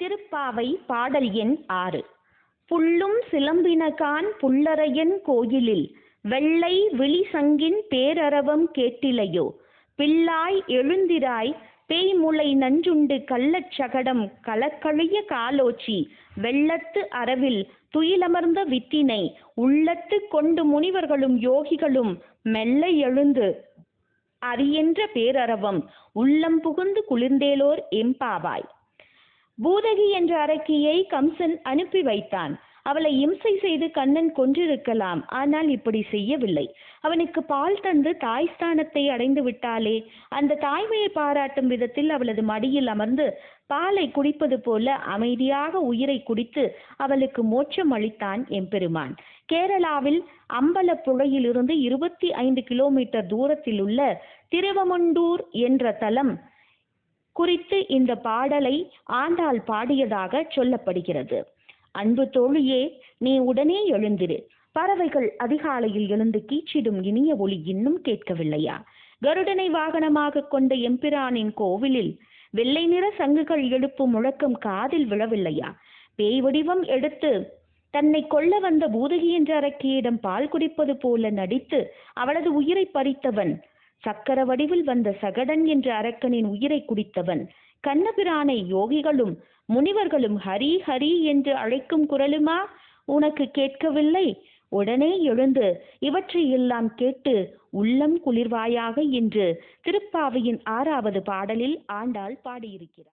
திருப்பாவை பாடல் எண் ஆறு. புள்ளும் சிலம்பினகான் புல்லரையன் கோயிலில் வெள்ளை விழிசங்கின் பேரரவம் கேட்டிலையோ? பிள்ளாய் எழுந்திராய் பேய்முளை நஞ்சுண்டு கள்ளச் சகடம் கலக்கழிய காலோச்சி? வெள்ளத்து அரவில் துயிலமர்ந்த வித்தினை உள்ளத்து கொண்டு முனிவர்களும் யோகிகளும் மெல்ல எழுந்து அரியென்ற பேரரவம் உள்ளம் புகுந்து குளிர்ந்தேலோர் எம்பாவாய் பூதகி என்ற அரக்கியை கம்சன் அனுப்பி வைத்தான். அவளை இம்சை செய்து கண்ணன் கொன்றிருக்கலாம். ஆனால் இப்படி செய்யவில்லை. அவனுக்கு பால் தந்து தாய் ஸ்தானத்தை அடைந்து விட்டாலே அந்த தாய்மையை பாராட்டும் விதத்தில் அவளது மடியில் அமர்ந்து பாலை குடிப்பது போல அமைதியாக உயிரை குடித்து அவளுக்கு மோட்சம் அளித்தான் எம்பெருமான். கேரளாவில் அம்பலப்புழையிலிருந்து இருபத்தி ஐந்து கிலோமீட்டர் தூரத்தில் உள்ள திருவமண்டூர் என்ற தலம் குறித்து இந்த பாடலை ஆண்டாள் பாடியதாக சொல்லப்படுகிறது. அன்பு தோழியே நீ உடனே எழுந்திரு. பறவைகள் அதிகாலையில் எழுந்து கீச்சிடும் இனிய ஒளி இன்னும் கேட்கவில்லையா? கருடனை வாகனமாக கொண்ட எம்பிரானின் கோவிலில் வெள்ளை நிற சங்குகள் எழுப்பும் முழக்கம் காதில் விழவில்லையா? பேய் வடிவம் எடுத்து தன்னை கொல்ல வந்த பூதகி என்ற அரக்கியிடம் பால் குடிப்பது போல நடித்து அவளது உயிரை பறித்தவன் சக்கர வடிவில் வந்த சகடன் என்ற அரக்கனின் உயிரை குடித்தவன். கண்ணபிரானை யோகிகளும் முனிவர்களும் ஹரி ஹரி என்று அழைக்கும் குரலுமா? உனக்கு கேட்கவில்லை? உடனே எழுந்து இவற்றை எல்லாம் கேட்டு உள்ளம் குளிர்வாயாக என்று திருப்பாவையின் ஆறாவது பாடலில் ஆண்டாள் பாடியிருக்கிறார்.